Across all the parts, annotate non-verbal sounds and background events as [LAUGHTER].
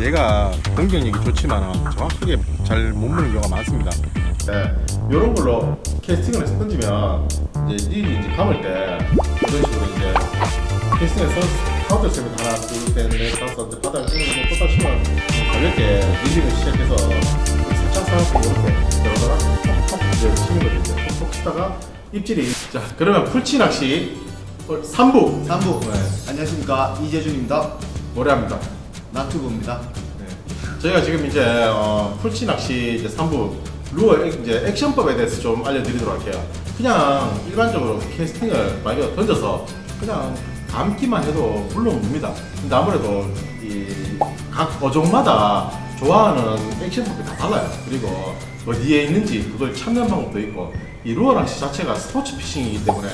얘가 공격력이 좋지만 정확하게 잘 못 무는 경우가 많습니다. 네, 이런 걸로 캐스팅을 해서 던지면 이제 릴이 이제 감을 때 이런 식으로 이제 캐스팅해서 카운터 쌤이 하나 둘셋넷 다섯 이제 바닥을 찍는 거 치면 가볍게 릴링을 시작해서 살짝 살짝 이렇게 여러가라 톡톡 이제 치는 거죠 이제 톡톡 치다가 입질이 자 그러면 풀치 낚시 3부 3부 네. 안녕하십니까 이재준입니다 모래합니다. 나튜브입니다 네. 저희가 지금 이제 어, 풀치 낚시 이제 3부 루어 액- 이제 액션법에 대해서 좀 알려드리도록 할게요. 그냥 일반적으로 캐스팅을 만약에 던져서 그냥 감기만 해도 물론 뭅니다. 근데 아무래도 이 각 어종마다 좋아하는 액션법이 다 달라요. 그리고 어디에 있는지 그걸 찾는 방법도 있고 이 루어 낚시 자체가 스포츠 피싱이기 때문에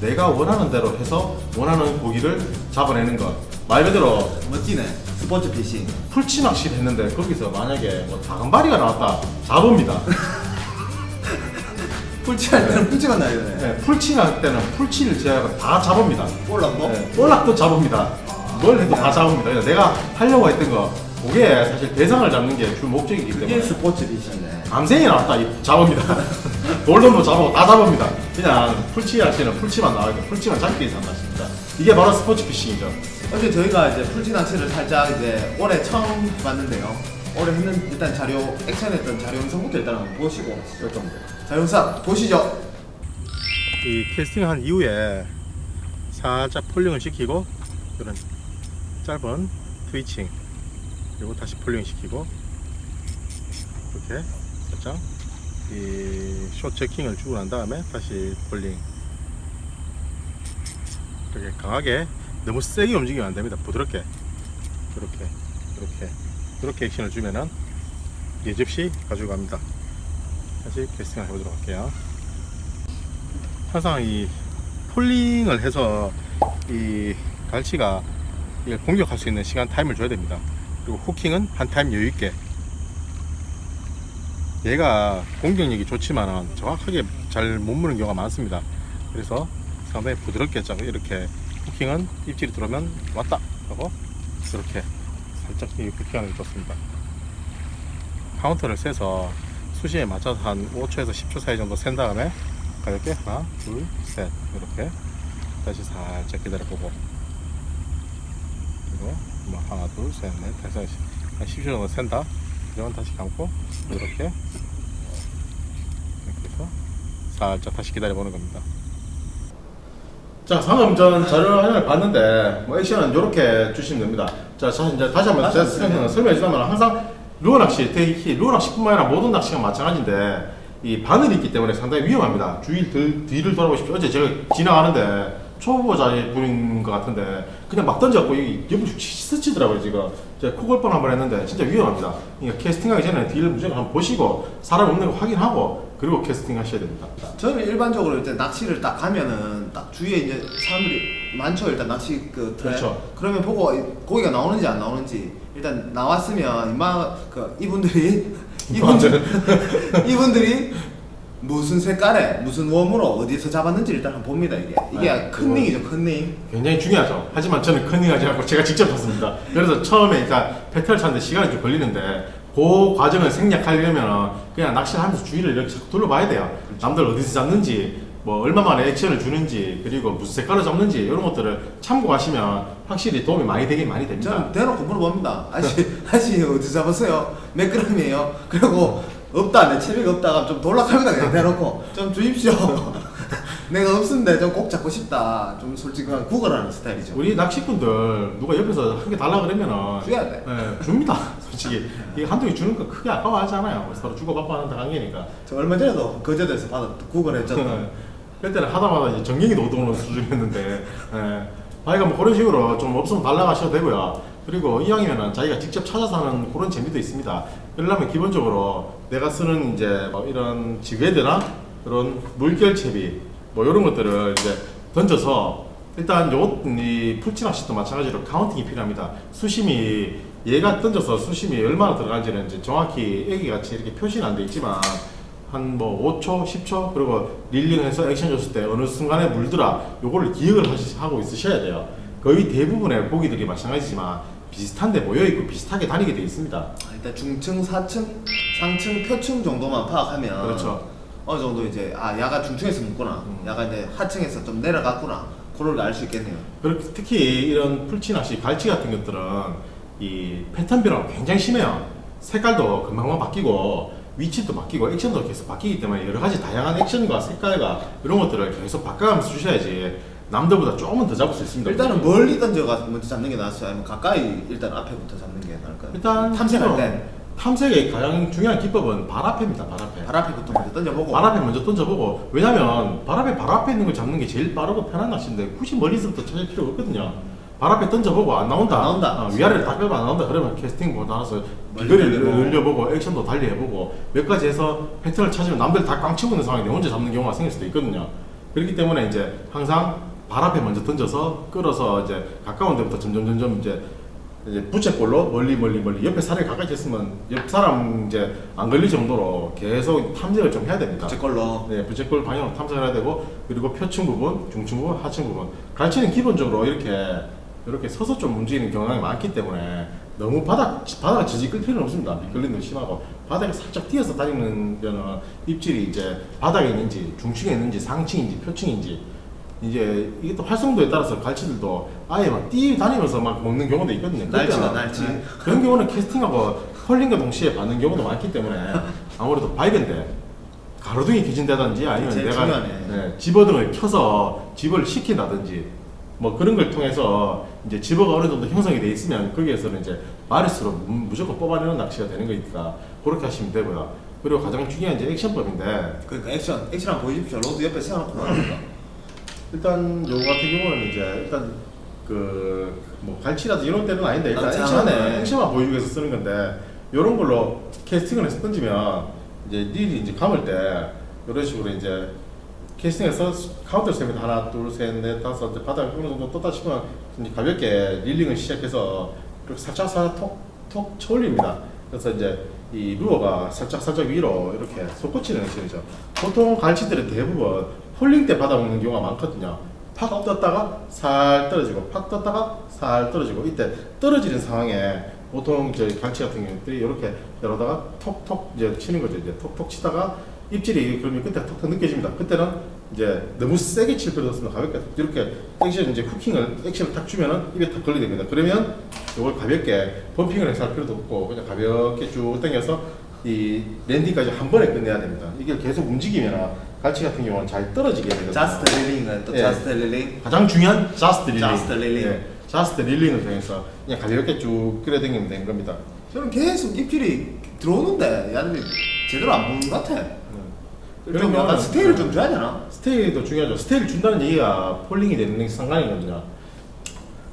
내가 원하는 대로 해서 원하는 고기를 잡아내는 것. 말 그대로 멋지네 스포츠 피싱 풀치 낚시를 했는데 거기서 만약에 뭐 다금바리가 나왔다 잡읍니다. [LAUGHS] 풀치할 때는 풀치가 나야 되네 네, 풀치 할 때는 풀치를 제가 다 잡읍니다. 올라도 네, 볼락도 잡읍니다. 뭘 해도 다 잡읍니다. 그냥 내가 하려고 했던 거 그게 사실 대상을 잡는 게 주 목적이기 이게 때문에 스포츠 피싱이네 감생이 나왔다 이 잡읍니다. [LAUGHS] 돌돔도 잡고 다 잡읍니다. 그냥 풀치 낚시는 풀치만 나와요. 풀치만 잡기 위해서 낚시입니다. 이게 바로 스포츠 피싱이죠. 어제 저희가 이제 낚시를 살짝 이제 올해 처음 해봤는데요. 올해 했는 일단 자료 액션했던 자료 영상부터 일단 한번 보시고 요 정도. 자료 영상 보시죠. 이 캐스팅 한 이후에 살짝 폴링을 시키고 이런 짧은 트위칭 그리고 다시 폴링 시키고 이렇게 살짝 이 숏 체킹을 주고 난 다음에 다시 폴링 이렇게 강하게 너무 세게 움직이면 안 됩니다 부드럽게 이렇게 이렇게 이렇게 액션을 주면은 예접시 가져갑니다 다시 캐스팅을 해보도록 할게요 항상 이 폴링을 해서 이 갈치가 이걸 공격할 수 있는 시간 타임을 줘야 됩니다. 그리고 후킹은 한 타임 여유 있게. 얘가 공격력이 좋지만 정확하게 잘 못 무는 경우가 많습니다. 그래서 상당히 부드럽게 짝 이렇게 후킹은 입질이 들어오면 왔다 하고 이렇게 살짝 이 후킹하는 게 좋습니다. 카운터를 세서 수시에 맞춰서 한 5초에서 10초 사이 정도 센 다음에 가볍게 하나, 둘, 셋 이렇게 다시 살짝 기다려보고 그리고 뭐 하나, 둘, 셋, 넷 해서 한 10초 정도 센다 그러면 다시 감고 이렇게 이렇게 해서 살짝 다시 기다려보는 겁니다 자 방금 전 자료 하나를 봤는데 뭐 액션은 이렇게 주시면 됩니다 자, 자 이제 다시 한번 제가 설명- 설명해 주자면 항상 루어 낚시 특히 루어 낚시뿐만 아니라 모든 낚시가 마찬가지인데 이 바늘이 있기 때문에 상당히 위험합니다. 주위 들, 뒤를 돌아보십시오. 어제 제가 지나가는데 초보자의 분인 것 같은데 그냥 막 던져갖고 옆을 스치더라고요 지금. 제가 코골 뻔한 번 했는데 진짜 위험합니다. 그러니까 캐스팅하기 전에 뒤를 무조건 한번 보시고 사람 없는 거 확인하고 그리고 캐스팅 하셔야 됩니다. 저는 일반적으로 일단 낚시를 딱 가면은 딱 주위에 이제 사람들이 많죠 일단 낚시 그. 그렇죠. 그러면 보고 이- 고기가 나오는지 안 나오는지 일단 나왔으면 이마 그 이분들이 [LAUGHS] 이분들 [LAUGHS] 이분들이 무슨 색깔에 무슨 웜으로 어디서 잡았는지 일단 한번 봅니다 이게 이게 네, 큰 그거- 링이죠 큰 링. 굉장히 중요하죠. 하지만 저는 컨닝하지 않고 제가 직접 봤습니다. 그래서 처음에 일단 배터를 찾는데 시간이 좀 걸리는데 그 과정을 생략하려면 그냥 낚시를 하면서 주위를 이렇게 자꾸 둘러봐야 돼요. 남들 어디서 잡는지, 뭐 얼마 만에 액션을 주는지, 그리고 무슨 색깔로 잡는지 이런 것들을 참고하시면 확실히 도움이 많이 되긴 많이 됩니다. 저는 대놓고 물어봅니다. 아저씨 아저씨 어디 잡았어요? 몇 그램이에요? 그리고 없다 내 체력이 없다가 좀 돌락합니다 그냥 대놓고 좀 주십시오. [LAUGHS] 내가 없는데 좀 꼭 잡고 싶다. 좀 솔직한 구걸하는 스타일이죠. 우리 낚시꾼들 누가 옆에서 한 개 달라 그러면은 줘야 돼. 예, 줍니다. 솔직히 이게 한두 개 주는 거 크게 아까워하지 않아요. 서로 주고받고 하는 관계니까. 저 얼마 전에도 거제도에서 받아 구걸했잖아. 그때는 하다마다 이제 정경이도 오동으로 수준이었는데, 예. 아이가 뭐 그런 식으로 좀 없으면 달라고 하셔도 되고요. 그리고 이왕이면은 자기가 직접 찾아서 하는 그런 재미도 있습니다. 그러려면 기본적으로 내가 쓰는 이제 뭐 이런 지뢰대나 그런 물결 채비 뭐 이런 것들을 이제 던져서 일단 요이 풀치 낚시도 마찬가지로 카운팅이 필요합니다. 수심이 얘가 던져서 수심이 얼마나 들어간지는 이제 정확히 애기 같이 이렇게 표시는 안 돼 있지만 한 뭐 5초, 10초 그리고 릴링해서 액션 줬을 때 어느 순간에 물더라 요거를 기억을 하시, 하고 있으셔야 돼요. 거의 대부분의 고기들이 마찬가지지만 비슷한데 모여 있고 비슷하게 다니게 돼 있습니다. 아, 일단 중층, 사층, 상층, 표층 정도만 파악하면 그렇죠. 어느 정도 이제 아 야가 중층에서 묵구나, 음. 야가 이제 하층에서 좀 내려갔구나, 그걸 알 수 있겠네요. 그렇게 특히 이런 풀치낚시, 갈치 같은 것들은 이 패턴 변화가 굉장히 심해요. 색깔도 금방만 바뀌고 위치도 바뀌고 액션도 계속 바뀌기 때문에 여러 가지 다양한 액션과 색깔과 이런 것들을 계속 바꿔가면서 주셔야지 남들보다 조금은 더 잡을 수 있습니다. 일단은 멀리 던져가 먼저 잡는 게 낫어요. 아니면 가까이 일단 앞에부터 잡는 게 나을까요? 일단 탐색할 때 탐색의 가장 중요한 기법은 발 앞에입니다. 발 앞에. 발 앞에부터 먼저 던져보고. 발 앞에 먼저 던져보고 왜냐면 발 앞에 발 앞에 있는 걸 잡는 게 제일 빠르고 편한 낚시인데 굳이 멀리서부터 찾을 필요가 없거든요. 발 앞에 던져보고 안 나온다. 안 나온다. 어, 위아래를 다 끌고 안 나온다. 그러면 캐스팅 보고 나서 멀리 비거리를. 늘려보고 액션도 달리 해보고 몇 가지 해서 패턴을 찾으면 남들 다 깡치고 있는 상황인데 혼자 잡는 경우가 생길 수도 있거든요. 그렇기 때문에 이제 항상 발 앞에 먼저 던져서 끌어서 이제 가까운 데부터 점점 점점 이제 이제 부채꼴로 멀리 멀리 멀리 옆에 사람이 가까이 있으면 옆 사람 이제 안 걸릴 정도로 계속 탐색을 좀 해야 됩니다. 제 걸로. 네, 부채꼴 방향으로 탐색을 해야 되고 그리고 표층 부분, 중층 부분, 하층 부분. 갈치는 기본적으로 이렇게 이렇게 서서 좀 움직이는 경향이 많기 때문에 너무 바닥 바닥 지지 끌 필요는 없습니다. 거 심하고 바닥에 살짝 뛰어서 다니는 데는 입질이 이제 바닥에 있는지 중층에 있는지 상층인지 표층인지 이제 이게 또 활성도에 따라서 갈치들도 아예 막 뛰 다니면서 막 먹는 경우도 있거든요. 날치가 그때는, 날치. 네, 그런 경우는 캐스팅하고 컬링과 동시에 받는 경우도 많기 때문에 [LAUGHS] 아무래도 발견돼 가로등이 켜진다든지 아니면 제일 내가 중요하네. 네, 집어등을 켜서 집어를 시킨다든지 뭐 그런 걸 통해서 이제 집어가 어느 정도 형성이 돼 있으면 거기에서는 이제 마리수로 무- 무조건 뽑아내는 낚시가 되는 거니까 그렇게 하시면 되고요. 그리고 가장 중요한 이제 액션법인데 그러니까 액션, 액션 한번 보여주십시오. 로드 옆에 세워놓고 나니까. 일단 요거 같은 경우는 이제 일단 그 뭐 갈치라든지 이런 때는 아닌데 일단 아, 액션에. 액션만 보여주기 위해서 쓰는 건데 이런 걸로 캐스팅을 해서 던지면 이제 릴이 이제 감을 때 이런 식으로 이제 캐스팅해서 카운터 셈이 하나 둘 셋 넷 다섯 이제 바닥 어느 정도 떴다 치면 가볍게 릴링을 시작해서 이렇게 살짝 살짝 톡 톡 쳐올립니다. 그래서 이제 이 루어가 살짝 살짝 위로 이렇게 솟구치는 액션이죠. 보통 갈치들은 대부분 폴링 때 받아먹는 경우가 많거든요. 팍 떴다가 살 떨어지고 팍 떴다가 살 떨어지고 이때 떨어지는 상황에 보통 저희 갈치 같은 경우들이 이렇게 이러다가 톡톡 이제 치는 거죠. 이제 톡톡 치다가 입질이 그러면 끝에 톡톡 느껴집니다. 그때는 이제 너무 세게 칠 필요 없습니다. 가볍게 이렇게 액션 이제 후킹을 액션을 탁 주면은 입에 탁 걸리게 됩니다. 그러면 이걸 가볍게 범핑을 해서 할 필요도 없고 그냥 가볍게 쭉 당겨서 이 랜딩까지 한 번에 끝내야 됩니다. 이게 계속 움직이면 갈치 같은 경우는 잘 떨어지게 됩니다. 자스트 릴링은 또 예. 자스트 릴링. 가장 중요한 자스트 릴링. Just 릴링. 예, 자스트 릴링을 통해서 그냥 가볍게 쭉 끌어당기면 되는 겁니다. 저는 계속 입질이 들어오는데 야들이 제대로 안 보는 것 같아. 좀 그런 약간 경우는- 스테이를 좀 줘야 되나? 스테이도 중요하죠. 스테이를 준다는 얘기가 폴링이 되는 게 상관이거든요.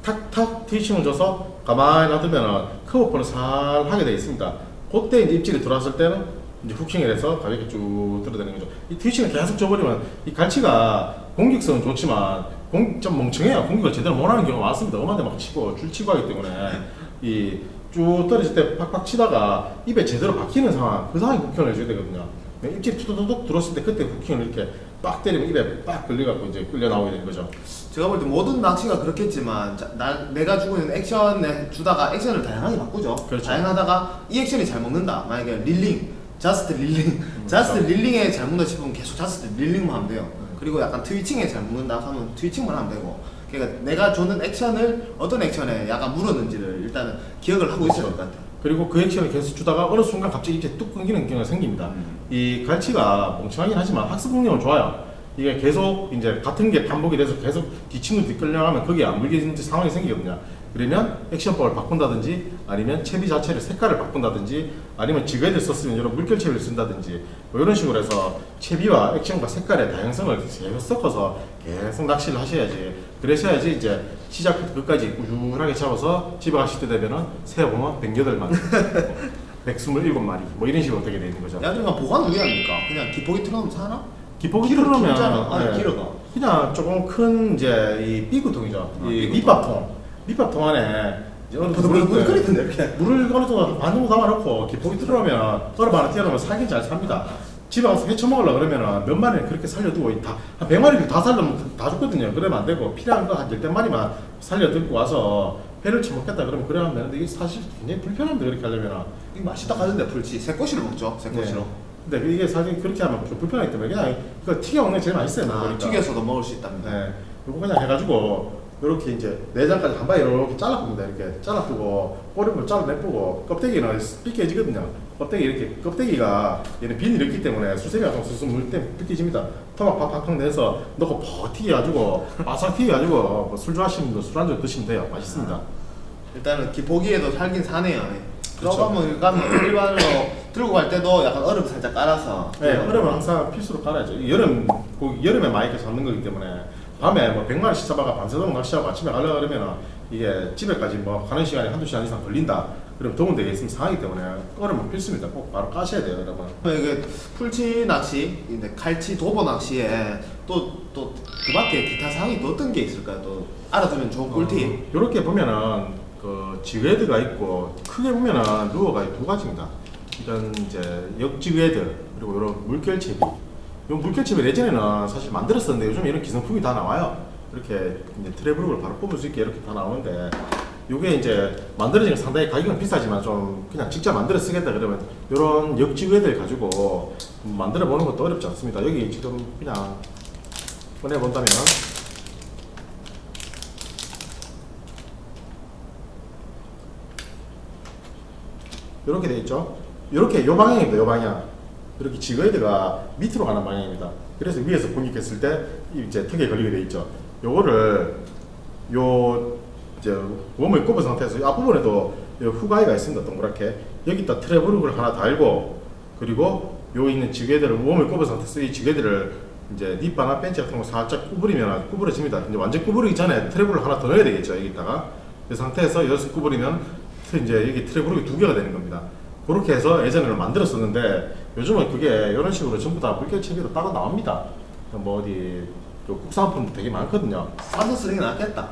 탁탁 트위칭을 줘서 가만히 놔두면 커브폰을 살 하게 되어 있습니다. 그때 이제 입질이 들어왔을 때는 이제 후킹을 해서 가볍게 쭉 들어다니는 거죠. 이 트위칭을 계속 줘버리면 이 갈치가 공격성은 좋지만 공, 좀 멍청해요. 공격을 제대로 못하는 경우가 많습니다. 엄한데 막 치고 줄 치고 하기 때문에 이 쭉 떨어질 때 팍팍 치다가 입에 제대로 박히는 상황 그 상황에 후킹을 해줘야 되거든요. 네, 입질이 툭툭툭 들어왔을 때 그때 후킹을 이렇게 빡 때리면 입에 빡 걸려갖고 이제 끌려 나오게 되는 거죠. 제가 볼 때 모든 낚시가 그렇겠지만 자, 나, 내가 주고 있는 액션에 주다가 액션을 다양하게 바꾸죠. 그렇죠. 다양하다가 이 액션이 잘 먹는다. 만약에 릴링, 자스트 릴링, 자스트 그렇죠. 릴링에 잘 먹는다 싶으면 계속 자스트 릴링만 하면 돼요. 음. 그리고 약간 트위칭에 잘 먹는다 하면 트위칭만 하면 되고. 그러니까 내가 주는 액션을 어떤 액션에 약간 물었는지를 일단은 기억을 하고 있어야 될 것 같아요. 그리고 그 액션을 계속 주다가 어느 순간 갑자기 입에 뚝 끊기는 경우가 생깁니다. 음. 이 갈치가 멍청하긴 하지만 학습 능력은 좋아요. 이게 계속 이제 같은 게 반복이 돼서 계속 뒤친구 끌려가면 거기에 안 물리는 상황이 생기거든요. 그러면 액션법을 바꾼다든지 아니면 채비 자체를 색깔을 바꾼다든지 아니면 지그헤드 썼으면 이런 물결 채비를 쓴다든지 뭐 이런 식으로 해서 채비와 액션과 색깔의 다양성을 계속 섞어서 계속 낚시를 하셔야지 그러셔야지 이제 시작부터 끝까지 꾸준하게 잡아서 집에 가실 때 되면은 새 보면 108마리 127마리 뭐 이런 식으로 되게 되는 거죠 야들가 보관을 왜 합니까? 그냥 기포기 틀어놓으면 사나? 길어, 틀어놓으면 길잖아. 아니, 예, 길어가. 그냥 조금 큰 이제 이 삐구통이죠. 아, 이. 밑밥통. 밑밥 통 안에 이제 어느 정도 물을 물을- 끓이던데 이렇게. 물을 어느 정도 반 정도 담아놓고 기폭이 틀어놓으면 얼음 하나 띄워놓으면 살긴 잘 삽니다. 집에 가서 회 처먹으려 그러면 몇 마리를 그렇게 살려두고 다, 한 100마리를 다 살려면 다 죽거든요. 그러면 안 되고 필요한 거한 열댓 마리만 살려두고 와서 회를 처먹겠다 그러면 그래 하면 되는데 이게 사실 굉장히 불편합니다 그렇게 하려면 이 맛있다 하던데 풀치 새꼬시를 먹죠 새꼬시로 네. 근데 이게 사실 그렇게 하면 좀 불편하기 때문에 그냥 이거 튀겨 먹는 게 제일 맛있어요 아. 튀겨서도 먹을 수 있답니다 네. 요거 그냥 해가지고 이렇게 이제 내장까지 한 방에 이렇게 잘라봅니다. 이렇게 잘라보고 꼬리를 잘라내보고 껍데기는 삐깨지거든요. 껍데기 이렇게 껍데기가 얘는 비닐이 있기 때문에 수세미가 좀 수수 물 때 삐깨집니다. 토막 팍팍팍 내서 넣고 퍽 튀겨가지고 바삭 튀겨가지고 뭐술 좋아하시는 분들 술 한잔 드시면 돼요. 맛있습니다. 일단은 기- 보기에도 살긴 사네요. 그렇죠. 들어가면 가면 일반으로 들고 갈 때도 약간 얼음 살짝 깔아서. 네, 얼음은 항상 필수로 깔아야죠. 이 여름 고기 여름에 많이 이렇게 잡는 거기 때문에 밤에 뭐 100마리씩 잡아가 밤새도록 낚시하고 아침에 가려 그러면 이게 집에까지 뭐 가는 시간이 한두 시간 이상 걸린다. 그럼 더운 데에 있으면 상하기 때문에 얼음은 필수입니다. 꼭 바로 까셔야 돼요, 여러분. 이게 풀치 낚시, 이제 칼치 도보 낚시에 또 또 그 밖에 기타 사항이 또 어떤 게 있을까요? 또 알아두면 좋은 꿀팁. 이렇게 보면은 그 지그헤드가 있고 크게 보면은 루어가 두 가지입니다. 이런 이제 역지그헤드 그리고 이런 물결 채비. 이 물결채비 예전에는 사실 만들었었는데 요즘 이런 기성품이 다 나와요. 이렇게 이제 트래블을 바로 뽑을 수 있게 이렇게 다 나오는데 이게 이제 만들어지는 게 상당히 가격은 비싸지만 좀 그냥 직접 만들어 쓰겠다 그러면 이런 역지그헤드를 가지고 만들어 보는 것도 어렵지 않습니다. 여기 지금 그냥 꺼내 본다면 이렇게 돼 있죠. 이렇게 요 방향입니다. 요 방향. 이렇게 지그헤드가 밑으로 가는 방향입니다. 그래서 위에서 공격했을 때 이제 턱에 걸리게 돼 있죠. 요거를 요 이제 웜을 꼽은 상태에서 이 앞부분에도 요 후가이가 있습니다. 동그랗게 여기다 트래블룩을 하나 달고 그리고 요 있는 지그헤드를 웜을 꼽은 상태에서 이 지그헤드를 이제 립바나 벤치 같은 거 살짝 구부리면 구부러집니다. 이제 완전 구부리기 전에 트래블을 하나 더 넣어야 되겠죠. 여기다가 이 상태에서 여기서 구부리면 이제 여기 트래블룩이 두 개가 되는 겁니다. 그렇게 해서 예전에는 만들었었는데 요즘은 그게 이런 식으로 전부 다 물결 체계로 따로 나옵니다. 뭐 어디 그 국산품도 되게 많거든요. 사서 쓰는 게 낫겠다.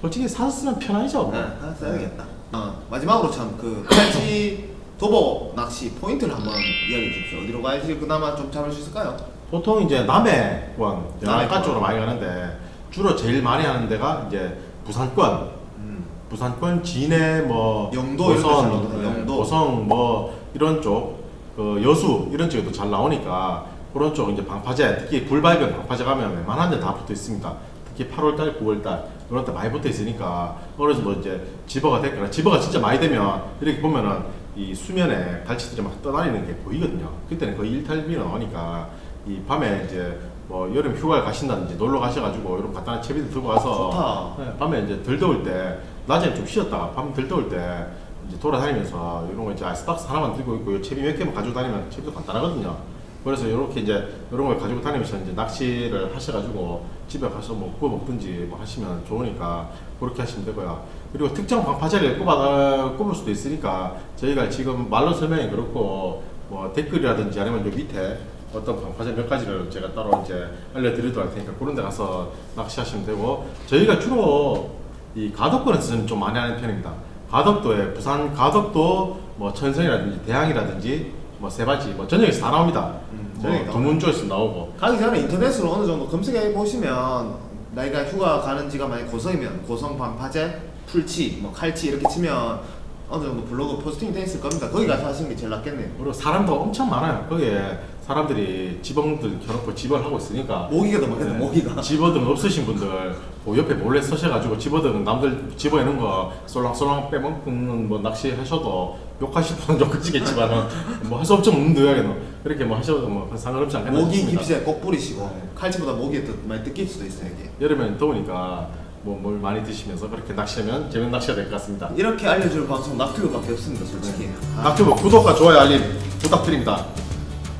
솔직히 사서 쓰면 편하죠. 뭐. 네, 사서 써야겠다. 어, 마지막으로 참그 칼치 [COUGHS] 도보 낚시 포인트를 한번 이야기해 주십시오. 어디로 가야지 그나마 좀 잡을 수 있을까요? 보통 이제 남해권, 남해권. 쪽으로 많이 가는데 주로 제일 많이 하는 데가 이제 부산권, 음. 부산권 진해 뭐 영도. 네, 영도. 고성 뭐 이런 쪽, 그 여수 이런 쪽에도 잘 나오니까 그런 쪽 이제 방파제 특히 불 밝은 방파제 가면 웬만한 데 다 붙어 있습니다. 특히 8월달, 9월달 이런 때 많이 붙어 있으니까 어느서 뭐 이제 집어가 됐거나 집어가 진짜 많이 되면 이렇게 보면은 이 수면에 갈치들이 막 떠다니는 게 보이거든요. 그때는 거의 일탈비가 나오니까 이 밤에 이제 뭐 여름 휴가를 가신다든지 놀러 가셔가지고 이런 간단한 채비들 들고 가서. 네, 밤에 이제 덜 더울 때 낮에는 좀 쉬었다가 밤 덜 더울 때 이제 돌아다니면서 이런 거 이제 아이스박스 하나만 들고 있고 요 채비 몇 개만 가지고 다니면 채비도 간단하거든요. 그래서 이렇게 이제 이런 걸 가지고 다니면서 이제 낚시를 하셔가지고 집에 가서 뭐 구워 먹든지 뭐 하시면 좋으니까 그렇게 하시면 되고요. 그리고 특정 방파제를 꼽아 꼽을 수도 있으니까 저희가 지금 말로 설명이 그렇고 뭐 댓글이라든지 아니면 요 밑에 어떤 방파제 몇 가지를 제가 따로 이제 알려드리도록 할 테니까 그런 데 가서 낚시하시면 되고 저희가 주로 이 가덕권에서 는 좀 많이 하는 편입니다. 가덕도에 부산 가덕도 뭐 천성이라든지 대항이라든지 뭐 세바지 뭐 전역에서 다 나옵니다. 음, 뭐 전역에 두문 쪽에서 나오고 가기 전에 인터넷으로 어느 정도 검색해 보시면 나이가 휴가 가는 지가 만약 고성이면 고성 반파제, 풀치, 뭐 칼치 이렇게 치면 어느 정도 블로그 포스팅이 돼 있을 겁니다. 거기 가서 하시는 게 제일 낫겠네요. 그리고 사람도 엄청 많아요. 거기에 사람들이 집어들 켜놓고 집을 하고 있으니까 모기가 더 많겠네. 네. 모기가. 집어등 없으신 분들 그 옆에 몰래 서셔가지고 집어등 남들 집어내는 거 쏠랑쏠랑 빼먹는 뭐 낚시 하셔도 욕하실 분은 [LAUGHS] 욕하시겠지만은 뭐 할 수 없죠 문도야게는 그렇게 뭐 하셔도 뭐 상관없지 않겠나 모기 싶습니다. 깁스에 꼭 뿌리시고 네. 칼치보다 모기에 더 많이 뜯길 수도 있어요 이게. 여름엔 더우니까 뭐 뭘 많이 드시면서 그렇게 낚시하면 재밌는 낚시가 될 것 같습니다. 이렇게 알려줄 방송 낙튜브밖에 없습니다 솔직히. 아, 낙튜브 구독과 좋아요 알림 부탁드립니다.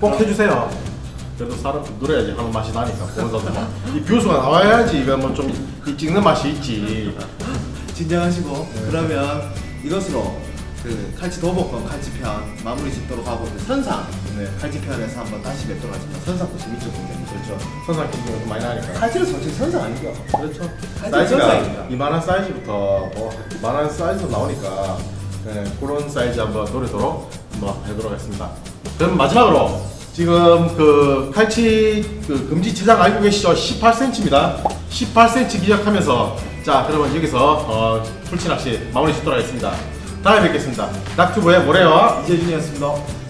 꼭 해주세요. 그래도 사람 누려야지 하는 맛이 나니까 보는 사람도 이 뷰수가 나와야지 이거 뭐 좀 찍는 맛이 있지. 진정하시고 네. 그러면 이것으로 그 칼치 도복권 칼치 편 마무리 짓도록 하고 이제 선상 네. 칼치 편에서 한번 다시 뵙도록 하겠습니다. 선상도 재밌죠 굉장히. 그렇죠. 선상 기준이 좀 많이 나니까. 칼치는 솔직히 선상 아니죠? 그렇죠. 사이즈가 선상입니다. 이만한 사이즈부터 뭐 이만한 사이즈 나오니까 네, 그런 사이즈 한번 노리도록 한번 해보도록 하겠습니다. 그럼 마지막으로 지금 그 칼치 그 금지 체장 알고 계시죠? 18cm입니다. 18cm 기억하면서 자, 그러면 여기서 어, 풀치 낚시 마무리 짓도록 하겠습니다. 다음에 뵙겠습니다. 닥튜브의 모래와 이재준이었습니다.